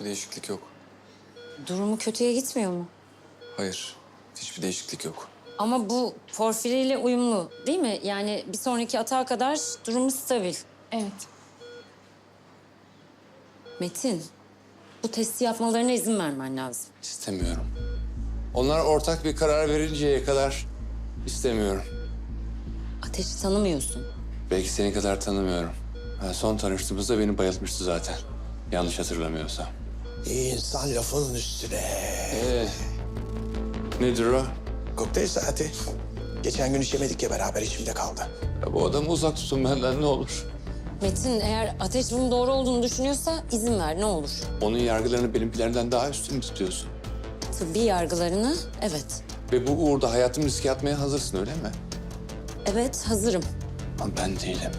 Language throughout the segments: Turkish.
Hiçbir değişiklik yok. Durumu kötüye gitmiyor mu? Hayır. Hiçbir değişiklik yok. Ama bu porfiriyle uyumlu değil mi? Yani bir sonraki atağa kadar durumu stabil. Evet. Metin, bu testi yapmalarına izin vermen lazım. İstemiyorum. Onlar ortak bir karar verinceye kadar istemiyorum. Ateşi tanımıyorsun. Belki seni kadar tanımıyorum. Ben son tanıştığımızda beni bayıltmıştı zaten. Yanlış hatırlamıyorsam. İyi insan lafının üstüne. Ee, nedir o? Kokteyl saati. Geçen gün içemedik ya beraber içimde kaldı. Ya bu adamı uzak tutun benden ne olur. Metin eğer Ateş bunun doğru olduğunu düşünüyorsa izin ver ne olur. Onun yargılarını benimkilerinden daha üstün mü tutuyorsun? Tıbbi yargılarını evet. Ve bu uğurda hayatımı riske atmaya hazırsın öyle mi? Evet hazırım. Ama ben değilim.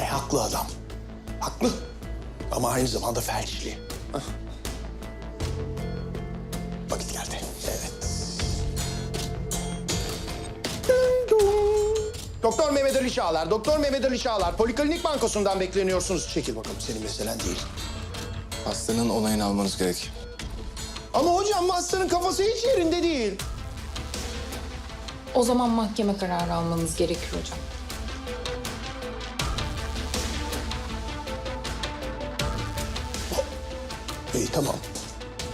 E haklı adam. Haklı. Ama aynı zamanda felçli. Vakit geldi. Evet. Doktor Mehmet Ali Çağlar, Doktor Mehmet Ali Çağlar. Poliklinik Bankosu'ndan bekleniyorsunuz. Çekil bakalım, senin meselen değil. Hastanın onayını almanız gerek. Ama hocam hastanın kafası hiç yerinde değil. O zaman mahkeme kararı almanız gerekiyor hocam. İyi tamam.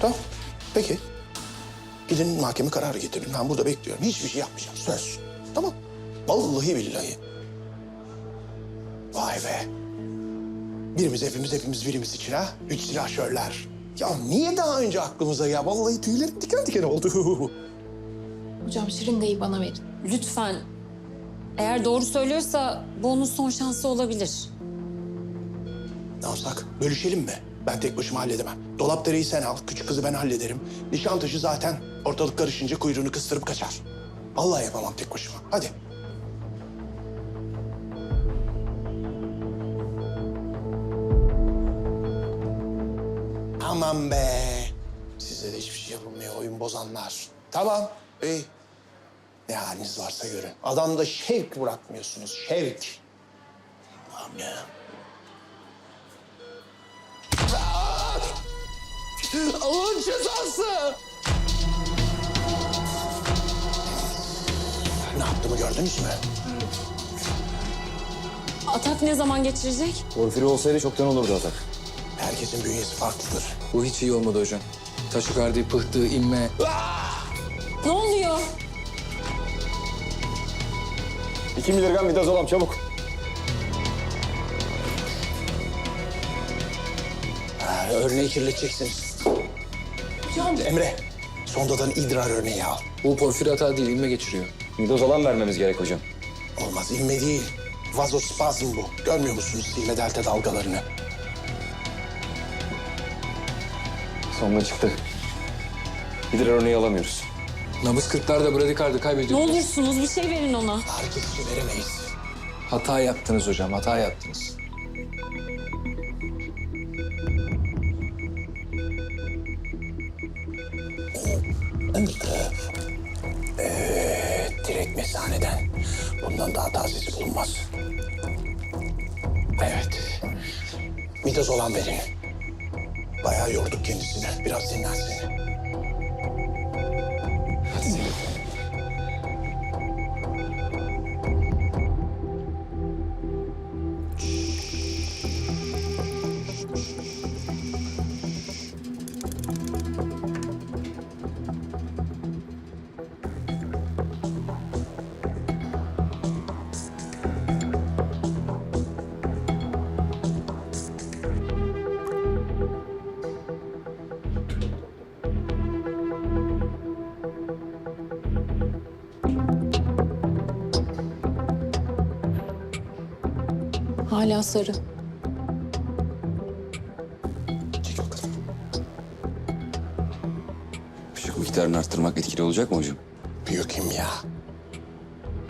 Tamam. Peki. Gidin mahkeme kararı getirin. Ben burada bekliyorum. Hiçbir şey yapmayacağım. Söz. Tamam. Vallahi billahi. Vay be. Birimiz hepimiz hepimiz birimiz için ha. Üç silahşörler. Ya niye daha önce aklımıza ya? Vallahi tüylerim diken diken oldu. Hocam şırıngayı bana verin. Lütfen eğer doğru söylüyorsa bu onun son şansı olabilir. ne yapsak? Bölüşelim mi? Ben tek başıma halledemem. Dolapdereyi sen al, küçük kızı ben hallederim. Nişantaşı zaten ortalık karışınca kuyruğunu kıstırıp kaçar. Vallahi yapamam tek başıma. Hadi. Aman be. Size de hiçbir şey yapılmıyor oyun bozanlar. Tamam, iyi. Ne haliniz varsa görün. Adamda şevk bırakmıyorsunuz, şevk. Allah'ım ya. Allah'ın cezası! Ne yaptığımı gördünüz mü? Atak ne zaman geçirecek? Porfiri olsaydı çoktan olurdu atak. Herkesin bünyesi farklıdır. Bu hiç iyi olmadı hocam. Taşikardi, pıhtı, inme. Ne oluyor? 2 miligram midazolam çabuk. Ha, örneği kirleteceksiniz. Emre, sondadan idrar örneği al. Bu porfiri hata değil, inme geçiriyor. Midazolam vermemiz gerek hocam. Olmaz, inme değil. Vazospazm bu. Görmüyor musunuz silme delta dalgalarını? Sonunda çıktı. İdrar örneği alamıyoruz. Nabız 40'larda bradikardı Ne kaybediyor. olursunuz bir şey verin ona. Herkes için veremeyiz. Hata yaptınız hocam, hata yaptınız. Evet, direkt mesaneden. Bundan daha tazesi bulunmaz. Evet. Midas olan verin. Bayağı yorduk kendisini. Biraz dinlensin. Hala sarı. Çek bakalım. Işık miktarını arttırmak etkili olacak mı hocam? Biyokimya.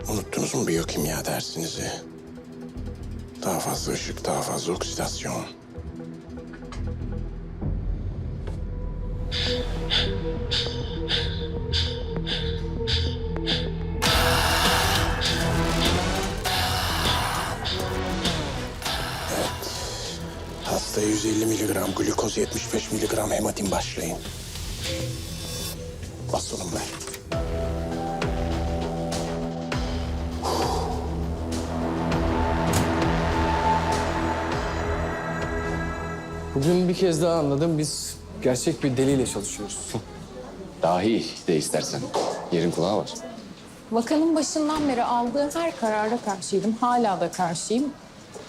Unuttunuz mu biyokimya dersinizi? Daha fazla ışık, daha fazla oksidasyon. Miligram glukoz, 75 miligram hematin başlayın. Bastonum ver. Bugün bir kez daha anladım. Biz gerçek bir deliyle çalışıyoruz. Dahi de istersen. Yerin kulağı var. Bakanın başından beri aldığı her karara karşıydım. Hala da karşıyım.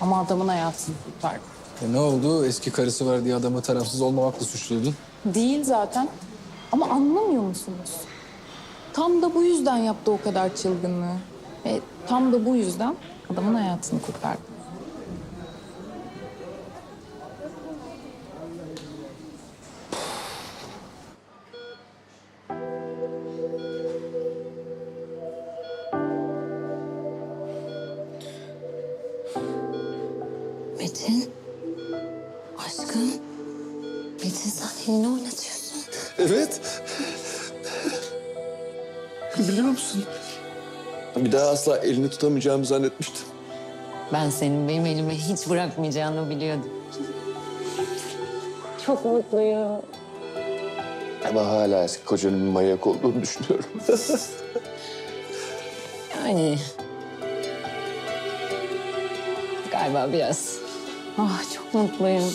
Ama adamın hayatını kurtardım. E ne oldu? Eski karısı var diye adamı tarafsız olmamakla suçluyordun. Değil zaten. Ama anlamıyor musunuz? Tam da bu yüzden yaptı o kadar çılgınlığı. Ve tam da bu yüzden adamın hayatını kurtardı. Metin. Biliyor musun? Bir daha asla elini tutamayacağımı zannetmiştim. Ben senin benim elimi hiç bırakmayacağını biliyordum. Çok mutluyum. Ama hala eski kocanın manyak olduğunu düşünüyorum. Yani... Galiba biraz. Ah çok mutluyum.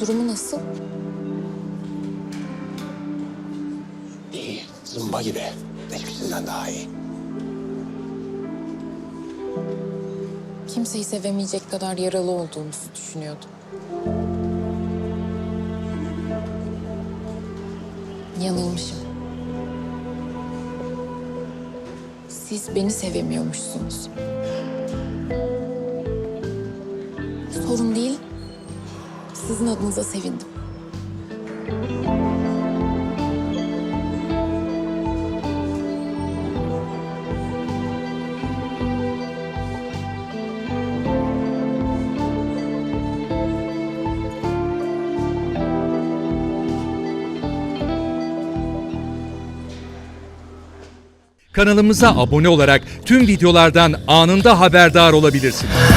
Durumu nasıl? İyi, zımba gibi. Hiçbirisinden daha iyi. Kimseyi sevemeyecek kadar yaralı olduğumuzu düşünüyordum. Yanılmışım. Siz beni sevemiyormuşsunuz. Sorun değil. Sizin adınıza sevindim. Kanalımıza abone olarak tüm videolardan anında haberdar olabilirsiniz.